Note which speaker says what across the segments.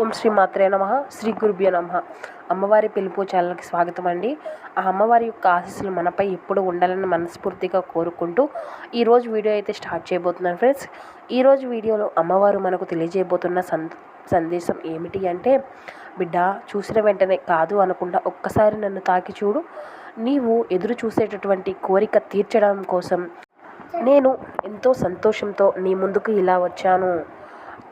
Speaker 1: ఓం శ్రీ మాత్రే నమ. శ్రీ గురుభ్యో నమ. అమ్మవారి పిలుపు ఛానల్కి స్వాగతం అండి. ఆ అమ్మవారి యొక్క ఆశీస్సులు మనపై ఎప్పుడు ఉండాలని మనస్ఫూర్తిగా కోరుకుంటూ ఈరోజు వీడియో అయితే స్టార్ట్ చేయబోతున్నాను ఫ్రెండ్స్. ఈరోజు వీడియోలో అమ్మవారు మనకు తెలియజేయబోతున్న సంద సందేశం ఏమిటి అంటే బిడ్డ చూసిన వెంటనే కాదు అనకుండా ఒక్కసారి నన్ను తాకి చూడు. నీవు ఎదురు చూసేటటువంటి కోరిక తీర్చడం కోసం నేను ఎంతో సంతోషంతో నీ ముందుకు ఇలా వచ్చాను.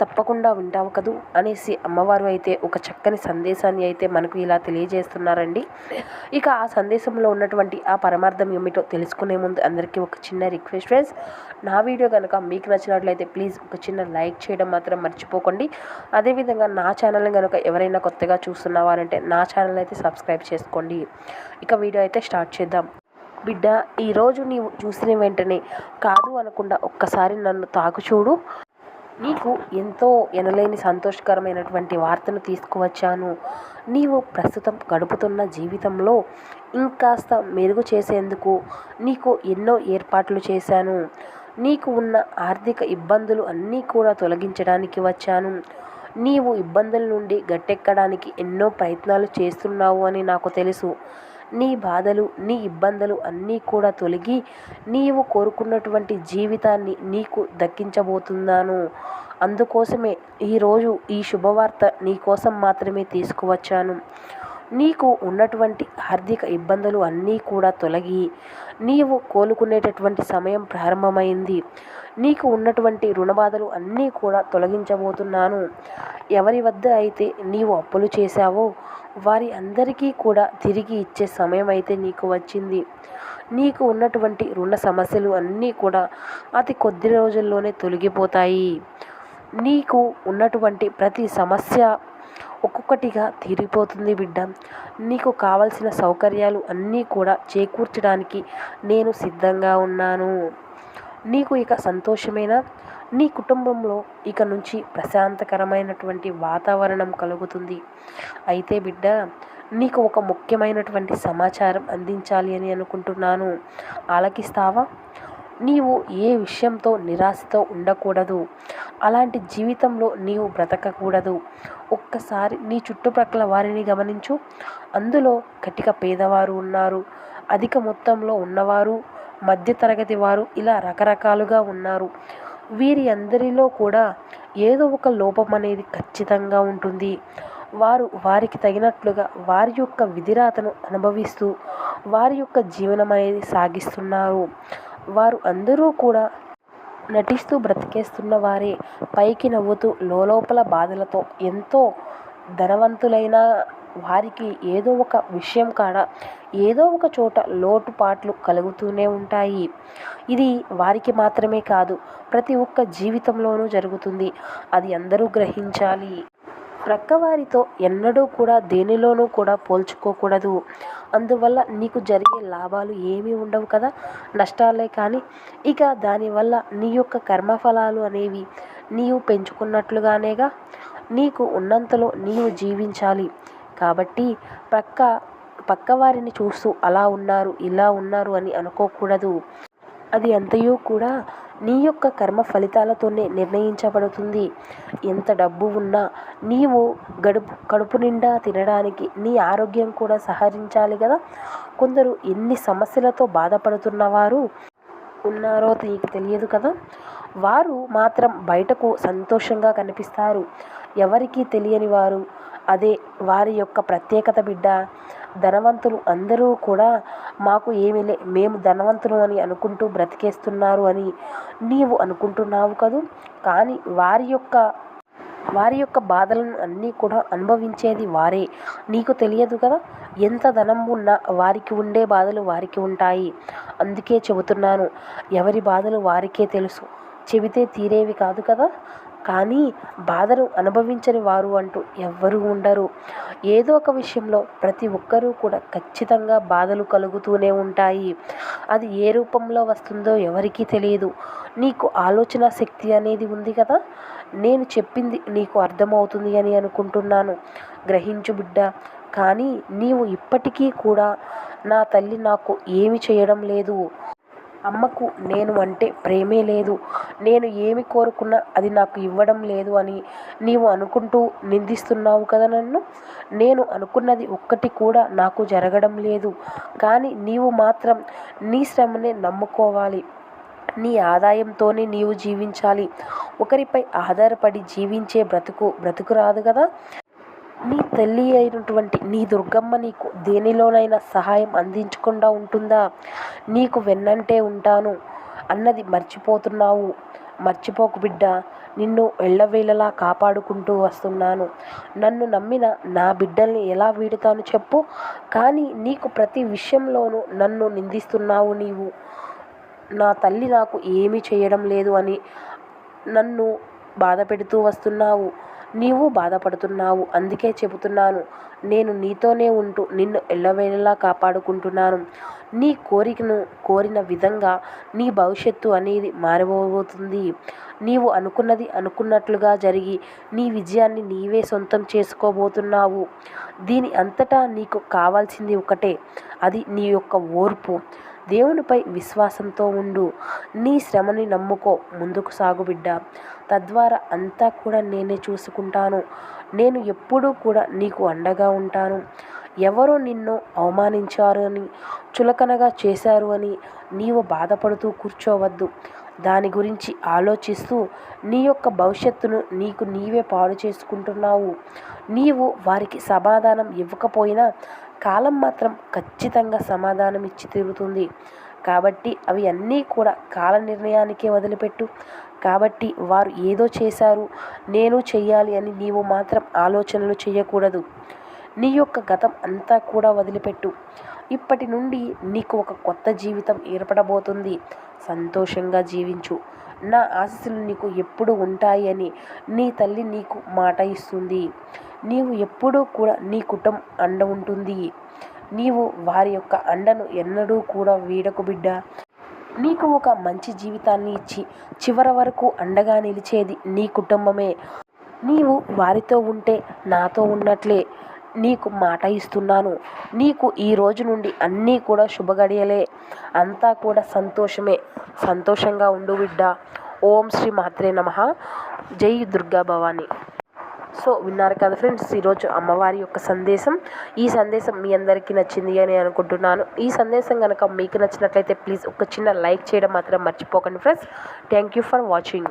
Speaker 1: తప్పకుండా వింటావు కదూ అనేసి అమ్మవారు అయితే ఒక చక్కని సందేశాన్ని అయితే మనకు ఇలా తెలియజేస్తున్నారండి. ఇక ఆ సందేశంలో ఉన్నటువంటి ఆ పరమార్థం ఏమిటో తెలుసుకునే ముందు అందరికీ ఒక చిన్న రిక్వెస్ట్ ఫ్రెండ్స్. నా వీడియో కనుక మీకు నచ్చినట్లయితే ప్లీజ్ ఒక చిన్న లైక్ చేయడం మాత్రం మర్చిపోకండి. అదేవిధంగా నా ఛానల్ని కనుక ఎవరైనా కొత్తగా చూస్తున్నవారంటే నా ఛానల్ అయితే సబ్స్క్రైబ్ చేసుకోండి. ఇక వీడియో అయితే స్టార్ట్ చేద్దాం. బిడ్డ ఈరోజు నీవు చూసిన వెంటనే కాదు అనకుండా ఒక్కసారి నన్ను తాకు చూడు. నీకు ఎంతో ఎనలేని సంతోషకరమైనటువంటి వార్తను తీసుకువచ్చాను. నీవు ప్రస్తుతం గడుపుతున్న జీవితంలో ఇంకాస్త మెరుగు చేసేందుకు నీకు ఎన్నో ఏర్పాట్లు చేశాను. నీకు ఉన్న ఆర్థిక ఇబ్బందులు అన్నీ కూడా తొలగించడానికి వచ్చాను. నీవు ఇబ్బందుల నుండి గట్టెక్కడానికి ఎన్నో ప్రయత్నాలు చేస్తున్నావు అని నాకు తెలుసు. నీ బాధలు నీ ఇబ్బందులు అన్నీ కూడా తొలగి నీవు కోరుకున్నటువంటి జీవితాన్ని నీకు దక్కించబోతున్నాను. అందుకోసమే ఈరోజు ఈ శుభవార్త నీ కోసం మాత్రమే తీసుకువచ్చాను. నీకు ఉన్నటువంటి ఆర్థిక ఇబ్బందులు అన్నీ కూడా తొలగి నీవు కోలుకునేటటువంటి సమయం ప్రారంభమైంది. నీకు ఉన్నటువంటి రుణబాధలు అన్నీ కూడా తొలగించబోతున్నాను. ఎవరి వద్ద అయితే నీవు అప్పులు చేశావో వారి అందరికీ కూడా తిరిగి ఇచ్చే సమయం అయితే నీకు వచ్చింది. నీకు ఉన్నటువంటి రుణ సమస్యలు అన్నీ కూడా అతి కొద్ది రోజుల్లోనే తొలగిపోతాయి. నీకు ఉన్నటువంటి ప్రతి సమస్య ఒక్కొక్కటిగా తీరిపోతుంది బిడ్డ. నీకు కావలసిన సౌకర్యాలు అన్నీ కూడా చేకూర్చడానికి నేను సిద్ధంగా ఉన్నాను. నీకు ఇక సంతోషమేనా? నీ కుటుంబంలో ఇక నుంచి ప్రశాంతకరమైనటువంటి వాతావరణం కలుగుతుంది. అయితే బిడ్డ నీకు ఒక ముఖ్యమైనటువంటి సమాచారం అందించాలి అని అనుకుంటున్నాను. ఆలకిస్తావా? నీవు ఏ విషయంతో నిరాశతో ఉండకూడదు. అలాంటి జీవితంలో నీవు బ్రతకకూడదు. ఒక్కసారి నీ చుట్టుప్రక్కల వారిని గమనించు. అందులో కటిక పేదవారు ఉన్నారు. అధిక మొత్తంలో ఉన్నవారు మధ్యతరగతి వారు ఇలా రకరకాలుగా ఉన్నారు. వీరి అందరిలో కూడా ఏదో ఒక లోపం అనేది ఖచ్చితంగా ఉంటుంది. వారు వారికి తగినట్లుగా వారి యొక్క విధిరాతను అనుభవిస్తూ వారి యొక్క జీవనం అనేది సాగిస్తున్నారు. వారు అందరూ కూడా నటిస్తూ బ్రతికేస్తున్న వారే పైకి నవ్వుతూ లోపల బాధలతో ఎంతో ధనవంతులైన వారికి ఏదో ఒక విషయం కాడ ఏదో ఒక చోట లోటుపాట్లు కలుగుతూనే ఉంటాయి. ఇది వారికి మాత్రమే కాదు ప్రతి ఒక్క జీవితంలోనూ జరుగుతుంది. అది అందరూ గ్రహించాలి. ప్రక్కవారితో ఎన్నడూ కూడా దేనిలోనూ కూడా పోల్చుకోకూడదు. అందువల్ల నీకు జరిగే లాభాలు ఏమీ ఉండవు కదా? నష్టాలే కానీ ఇక దానివల్ల నీ యొక్క కర్మఫలాలు అనేవి నీవు పెంచుకున్నట్లుగానేగా నీకు ఉన్నంతలో నీవు జీవించాలి. కాబట్టి ప్రక్క పక్కవారిని చూస్తూ అలా ఉన్నారు ఇలా ఉన్నారు అని అనుకోకూడదు. అది ఎంతయూ కూడా నీ యొక్క కర్మ ఫలితాలతోనే నిర్ణయించబడుతుంది. ఎంత డబ్బు ఉన్నా నీవు గడుపు కడుపు నిండా తినడానికి నీ ఆరోగ్యం కూడా సహరించాలి కదా. కొందరు ఎన్ని సమస్యలతో బాధపడుతున్నవారు ఉన్నారో నీకు తెలియదు కదా. వారు మాత్రం బయటకు సంతోషంగా కనిపిస్తారు. ఎవరికీ తెలియని వారు. అదే వారి యొక్క ప్రత్యేకత బిడ్డ. ధనవంతులు అందరూ కూడా మాకు ఏమి లే మేము ధనవంతులు అని అనుకుంటూ బ్రతికేస్తున్నారు అని నీవు అనుకుంటున్నావు కదూ? కానీ వారి యొక్క వారి యొక్క బాధలను అన్నీ కూడా అనుభవించేది వారే. నీకు తెలియదు కదా? ఎంత ధనం ఉన్నా వారికి ఉండే బాధలు వారికి ఉంటాయి. అందుకే చెబుతున్నాను ఎవరి బాధలు వారికే తెలుసు. చెబితే తీరేవి కాదు కదా? కానీ బాధను అనుభవించని వారు అంటూ ఎవ్వరూ ఉండరు. ఏదో ఒక విషయంలో ప్రతి ఒక్కరూ కూడా ఖచ్చితంగా బాధలు కలుగుతూనే ఉంటాయి. అది ఏ రూపంలో వస్తుందో ఎవరికీ తెలియదు. నీకు ఆలోచన శక్తి అనేది ఉంది కదా? నేను చెప్పింది నీకు అర్థమవుతుంది అని అనుకుంటున్నాను. గ్రహించు బిడ్డ కానీ నీవు ఇప్పటికీ కూడా నా తల్లి నాకు ఏమి చేయడం లేదు. అమ్మకు నేను అంటే ప్రేమే లేదు. నేను ఏమి కోరుకున్నా అది నాకు ఇవ్వడం లేదు అని నీవు అనుకుంటూ నిందిస్తున్నావు కదా నన్ను? నేను అనుకున్నది ఒక్కటి కూడా నాకు జరగడం లేదు. కానీ నీవు మాత్రం నీ శ్రమనే నమ్ముకోవాలి. నీ ఆదాయంతోనే నీవు జీవించాలి. ఒకరిపై ఆధారపడి జీవించే బ్రతుకు బ్రతుకు రాదు కదా? నీ తల్లి అయినటువంటి నీ దుర్గమ్మ నీకు దేనిలోనైనా సహాయం అందించకుండా ఉంటుందా? నీకు వెన్నంటే ఉంటాను. అన్నది మర్చిపోతున్నావు. మర్చిపోకు బిడ్డ నిన్ను వెళ్ళవేళలా కాపాడుకుంటూ వస్తున్నాను. నన్ను నమ్మిన నా బిడ్డల్ని ఎలా వీడుతాను చెప్పు కానీ నీకు ప్రతి విషయంలోనూ నన్ను నిందిస్తున్నావు నీవు. నా తల్లి నాకు ఏమీ చేయడం లేదు అని నన్ను బాధ పెడుతూ వస్తున్నావు. నీవు బాధపడుతున్నావు. అందుకే చెబుతున్నాను నేను నీతోనే ఉంటూ నిన్ను ఎల్లవేళలా కాపాడుకుంటున్నాను. నీ కోరికను కోరిన విధంగా నీ భవిష్యత్తు అనేది మారబోతుంది. నీవు అనుకున్నది అనుకున్నట్లుగా జరిగి నీ విజయాన్ని నీవే సొంతం చేసుకోబోతున్నావు. దీని అంతటా నీకు కావాల్సింది ఒకటే అది నీ యొక్క ఓర్పు. దేవునిపై విశ్వాసంతో ఉండు. నీ శ్రమని నమ్ముకో. ముందుకు సాగు బిడ్డ. తద్వారా అంతా కూడా నేనే చూసుకుంటాను. నేను ఎప్పుడూ కూడా నీకు అండగా ఉంటాను. ఎవరో నిన్ను అవమానించారు అని చులకనగా చేశారు అని నీవు బాధపడుతూ కూర్చోవద్దు. దాని గురించి ఆలోచిస్తూ నీ యొక్క భవిష్యత్తును నీకు నీవే పాడు చేసుకుంటున్నావు. నీవు వారికి సమాధానం ఇవ్వకపోయినా కాలం మాత్రం ఖచ్చితంగా సమాధానం ఇచ్చి తిరుగుతుంది కాబట్టి అవి అన్నీ కూడా కాల నిర్ణయానికే వదిలిపెట్టు. కాబట్టి వారు ఏదో చేశారు నేను చెయ్యాలి అని నీవు మాత్రం ఆలోచనలు చేయకూడదు నీ యొక్క గతం అంతా కూడా వదిలిపెట్టు. ఇప్పటి నుండి నీకు ఒక కొత్త జీవితం ఏర్పడబోతుంది. సంతోషంగా జీవించు. నా ఆశీస్సులు నీకు ఎప్పుడు ఉంటాయి అని నీ తల్లి నీకు మాట ఇస్తుంది. నీవు ఎప్పుడూ కూడా నీ కుటుంబం అండ ఉంటుంది. నీవు వారి యొక్క అండను ఎన్నడూ కూడా వీడకు బిడ్డ. నీకు ఒక మంచి జీవితాన్ని ఇచ్చి చివరి వరకు అండగా నిలిచేది నీ కుటుంబమే. నీవు వారితో ఉంటే నాతో ఉన్నట్లే. నీకు మాట ఇస్తున్నాను. నీకు ఈ రోజు నుండి అన్నీ కూడా శుభగడియలే. అంతా కూడా సంతోషమే. సంతోషంగా ఉండు బిడ్డ. ఓం శ్రీ మాత్రే నమ. జై దుర్గా భవానీ. సో విన్నారు కదా ఫ్రెండ్స్ ఈరోజు అమ్మవారి యొక్క సందేశం. ఈ సందేశం మీ అందరికీ నచ్చింది అని అనుకుంటున్నాను. ఈ సందేశం కనుక మీకు నచ్చినట్లయితే ప్లీజ్ ఒక చిన్న లైక్ చేయడం మాత్రం మర్చిపోకండి friends. Thank you for watching.